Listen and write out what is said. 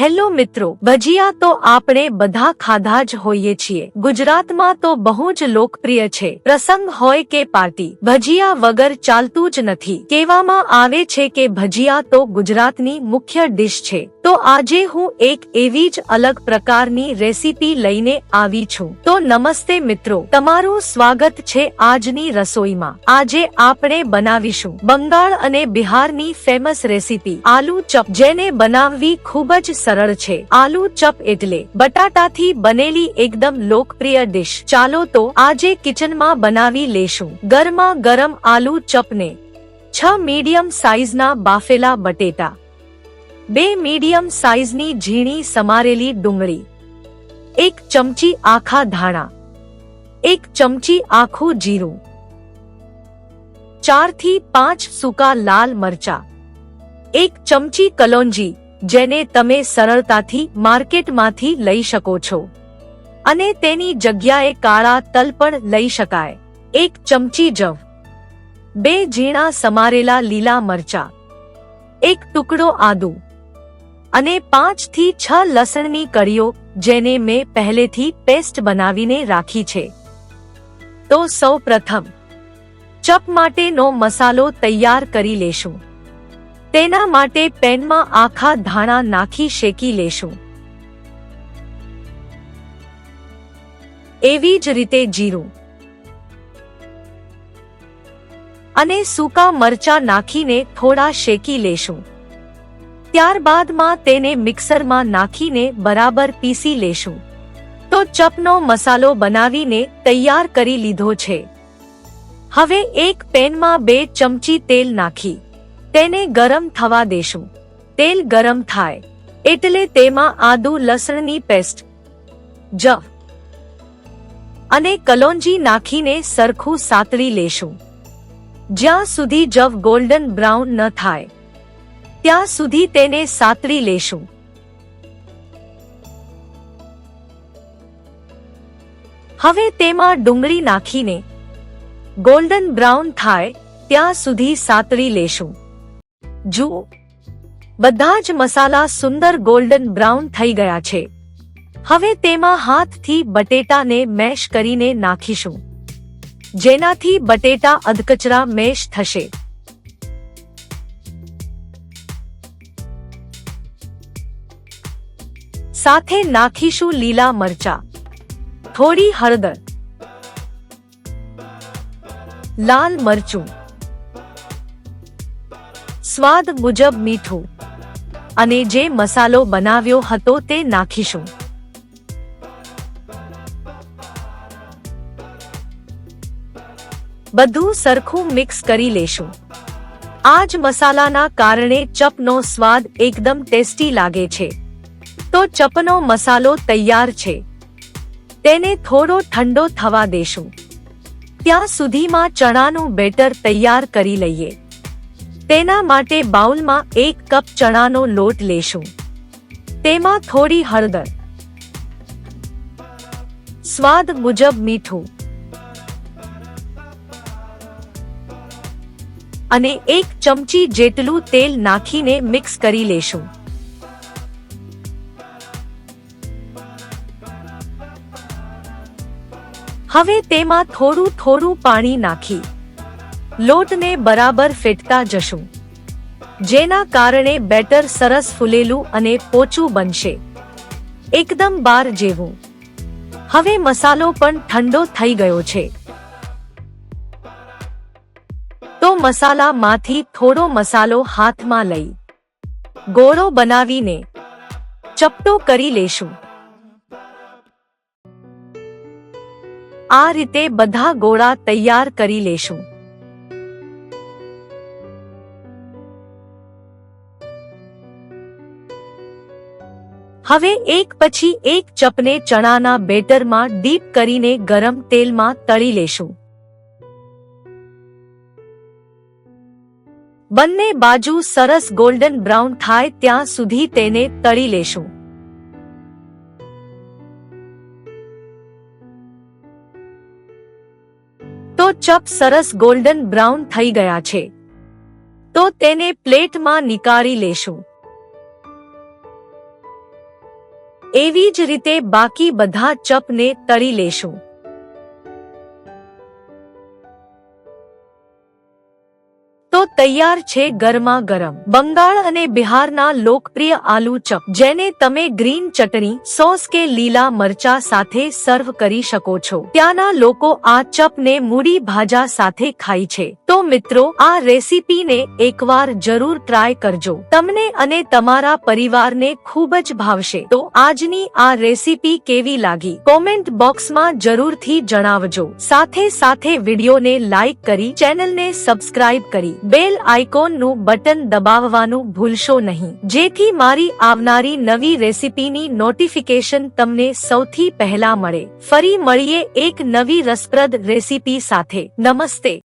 Hello મિત્રો, ભજીયા તો આપણે બધા ખાધા જ હોઈએ છીએ. ગુજરાતમાં તો બહુ જ લોકપ્રિય છે. પ્રસંગ હોય કે પાર્ટી, ભજીયા વગર ચાલતું જ નથી. કહેવામાં આવે છે કે ભજીયા તો ગુજરાતની મુખ્ય ડિશ છે. તો આજે હું એક એવી જ અલગ પ્રકારની રેસીપી લઈને આવી છું. તો નમસ્તે મિત્રો, તમારું સ્વાગત છે આજની રસોઈમાં. આજે આપણે બનાવીશું બંગાળ અને બિહારની ફેમસ રેસીપી આલુ ચપ, જેને બનાવવી ખૂબ જ સરળ છે. આલુ, ચપ એટલે બટાટાથી બનેલી એકદમ લોકપ્રિય ડિશ. ચાલો તો આજે કિચનમાં બનાવી લેશું. ગરમા ગરમ આલુ, ચપને. છ મીડિયમ સાઇઝના બાફેલા બટેટા. બે મીડિયમ સાઇઝની ઝીણી સમારેલી ડુંગળી. એક ચમચી આખા ધાણા. એક ચમચી આખું જીરું. ચારથી પાંચ સૂકા લાલ મરચા. એક ચમચી કલોંજી. જેને તમે સરળતાથી માર્કેટમાંથી લઈ શકો છો. અને તેની જગ્યાએ કાળા તલ પણ લઈ શકાય. એક ચમચી જવ. બે ઝીણા સમારેલા લીલા મરચા. એક ટુકડો આદુ. અને પાંચથી છ લસણની કળીઓ, જેને મેં પહેલેથી પેસ્ટ બનાવીને રાખી છે. તો સૌ પ્રથમ ચપ માટેનો મસાલો તૈયાર કરી લેશું. તેના માટે પેનમાં આખા ધાણા નાખી શેકી લેશું. એવી જ રીતે જીરું. અને સૂકા મરચા નાખીને થોડા શેકી લેશું. ત્યારબાદમાં તેને મિક્સરમાં નાખીને બરાબર પીસી લેશું. તો ચપનો મસાલો બનાવીને તૈયાર કરી લીધો છે. હવે એક પેનમાં બે ચમચી તેલ નાખી. તેને ગરમ થવા દેશું. તેલ ગરમ થાય, એટલે તેમાં આદુ લસણની પેસ્ટ. જવ અને કલોંજી નાખીને સરખું સાતળી લેશું. જ્યાં સુધી જવ ગોલ્ડન બ્રાઉન ન થાય, ત્યાં સુધી તેને સાતળી લેશું. હવે તેમાં ડુંગળી નાખીને, ગોલ્ડન બ્રાઉન થાય, ત્યાં સુધી સાતળી લેશું. જુઓ બધા જ મસાલા સુંદર ગોલ્ડન બ્રાઉન થઈ ગયા છે. હવે તેમાં હાથથી બટેટાને મેશ કરીને નાખીશું. જેનાથી બટેટા અધકચરા મેશ થશે. સાથે નાખીશું લીલા મરચા. થોડી હળદર. લાલ મરચું. સ્વાદ મુજબ મીઠું. અને જે મસાલો બનાવ્યો હતો તે નાખીશું. બધું સરખું મિક્સ કરી લેશું. આ જ મસાલાના કારણે ચપનો સ્વાદ એકદમ ટેસ્ટી લાગે છે. તો ચપનો મસાલો તૈયાર છે. તેને થોડો ઠંડો થવા દેશું. ત્યાં સુધીમાં ચણાનું બેટર તૈયાર કરી લઈએ. તેના માટે બાઉલમાં એક કપ ચણાનો લોટ લેશું. તેમાં થોડી હળદર. સ્વાદ મુજબ મીઠું. અને એક ચમચી જેટલું તેલ નાખીને મિક્સ કરી લેશું. હવે તેમાં થોડું થોડું પાણી નાખી. લોટને બરાબર ફેટતા જશું. જેના કારણે બેટર સરસ ફૂલેલું અને પોચું બનશે. એકદમ બાર જેવું. હવે મસાલો પણ ઠંડો થઈ ગયો છે. તો મસાલામાંથી થોડો મસાલો હાથમાં લઈ. ગોળો બનાવીને ચપટો કરી લેશું. આ રીતે બધા ગોળા તૈયાર કરી લેશું. હવે એક પછી એક ચપને ચણાના બેટરમાં ડીપ કરીને ગરમ તેલમાં તળી લેશું. બંને બાજુ સરસ ગોલ્ડન બ્રાઉન થાય ત્યાં સુધી તેને તળી લેશું. તો ચપ સરસ ગોલ્ડન બ્રાઉન થઈ ગયા છે. તો તેને પ્લેટમાં નીકાળી લેશું. એવી જ રીતે બાકી બધા ચપને તળી લેશું. તો તૈયાર છે ગરમા ગરમ. બંગાળ અને બિહારના લોકપ્રિય આલુ ચપ, જેને તમે ગ્રીન ચટણી, સોસ કે લીલા મરચા સાથે સર્વ કરી શકો છો. ત્યાંના લોકો આ ચપને મૂડી ભાજા સાથે ખાય છે. તો મિત્રો, આ રેસીપીને એકવાર જરૂર ટ્રાય કરજો. તમને અને તમારા પરિવારને ખૂબ જ ભાવશે. તો આજની આ રેસીપી કેવી લાગી? કોમેન્ટ બોક્સમાં જરૂરથી જણાવજો. સાથે સાથે વિડીયોને લાઈક કરી ચેનલને સબસ્ક્રાઇબ કરી બેલ આઇકોનનું બટન દબાવવાનું ભૂલશો નહીં. જેથી મારી આવનારી નવી રેસિપીની નોટિફિકેશન તમને સૌથી પહેલા મળે. ફરી મળીએ એક નવી રસપ્રદ રેસીપી સાથે. નમસ્તે.